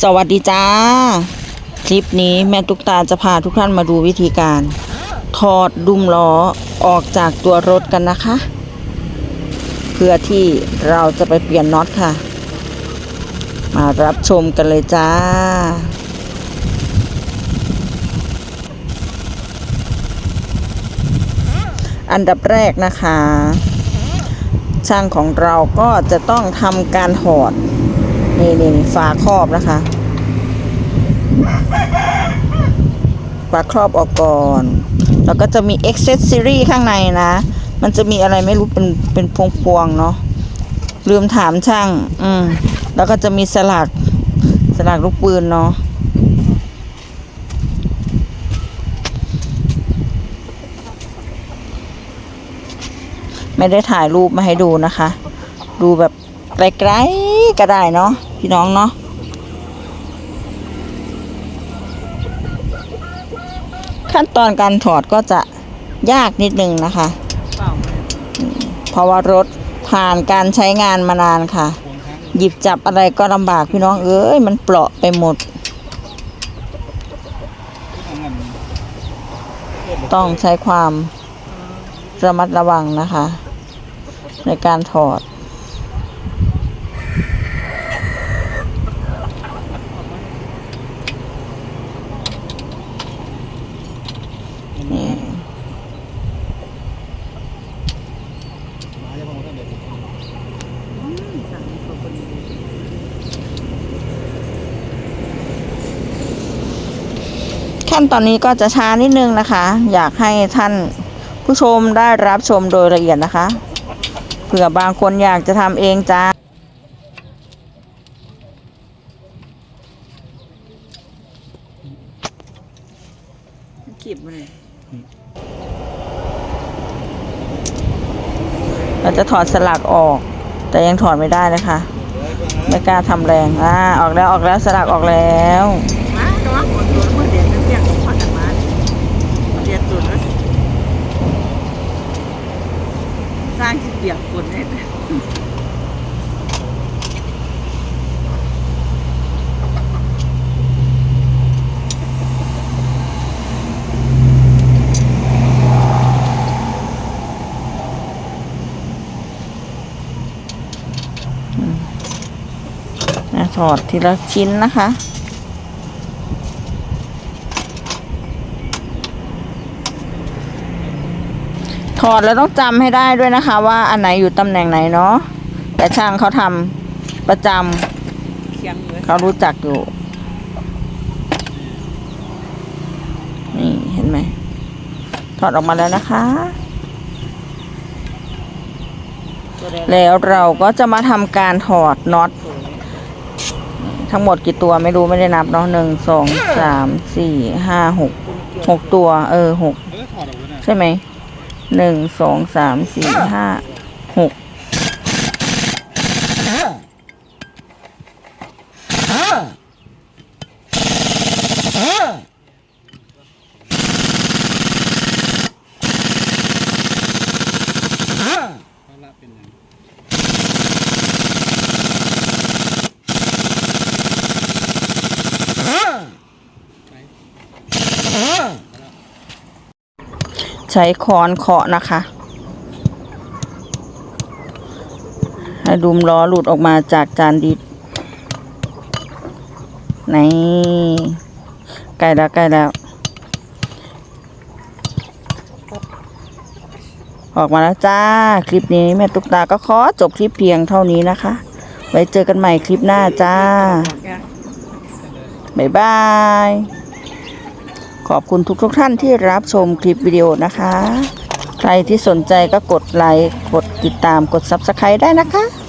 สวัสดีจ้า คลิปนี้แม่ตุ๊กตาจะพาทุกท่านมาดูวิธีการ ถอดดุมล้อออกจากตัวรถกันนะคะ เพื่อที่เราจะไปเปลี่ยนน็อตค่ะ มารับชมกันเลยจ้าอันดับแรกนะคะ ช่างของเราก็จะต้องทำการถอด นี่นี่ฝาครอบนะคะ ฝาครอบออกก่อน แล้วก็จะมี accessory ข้างในนะ มันจะมีอะไรไม่รู้เป็นเป็นพวงพวงๆเนาะ ลืมถามช่าง อืม แล้วก็จะมีสลัก สลักลูกปืนเนาะไม่ได้ถ่ายรูปมาให้ดูนะคะ ดูแบบไกลๆก็ได้เนาะ พี่น้องเนาะขั้นตอนการถอดก็จะยากนิดนึงนะคะ เพราะว่ารถผ่านการใช้งานมานานค่ะ หยิบจับอะไรก็ลำบากพี่น้องเอ้ยมันเปราะไปหมด ต้องใช้ความระมัดระวังนะคะ ในการถอด ขั้นตอนนี้ก็จะช้านิดนึงนะคะ อยากให้ท่านผู้ชมได้รับชมโดยละเอียดนะคะเผื่อบางคนอยากจะทำเองจ้าขีบมาเลยเราจะถอดสลักออก แต่ยังถอดไม่ได้นะคะ ไม่กล้าทำแรงอ่าออกแล้วออกแล้วสลักออกแล้ว มาก็ว่าฝนตัวเมื่อเดือนเปียกของพ่อกันมาเรียนตุนแล้วสร้างที่ เปียกฝนเนี่ยนะถอดทีละชิ้นนะคะ ถอดแล้วต้องจำให้ได้ด้วยนะคะ ว่าอันไหนอยู่ตำแหน่งไหนเนาะแต่ช่างเขาทำประจเคียงเลยำเขารู้จักอยู่ นี่เห็นไหมถอดออกมาแล้วนะคะ แล้วเราก็จะมาทำการถอดน็อตทั้งหมดกี่ตัวไม่รู้ไม่ได้นับเนาะหนึ่งสองสามสี่ห้าหกหกตัว เออหกใช่ไหม หนึ่งสองสามสี่ห้าหก ใช้ค้อนเคาะนะคะ ให้ดุมล้อหลุดออกมาจากจานดิดนี่ใกล้แล้วใกล้แล้ว ออกมาแล้วจ้า คลิปนี้แม่ตุ๊กตาก็ขอจบคลิปเพียงเท่านี้นะคะ ไว้เจอกันใหม่คลิปหน้าจ้า บ๊ายบาย ขอบคุณทุกทุกท่านที่รับชมคลิปวิดีโอนะคะ ใครที่สนใจก็กดไลค์ กดติดตาม กด Subscribe ได้นะคะ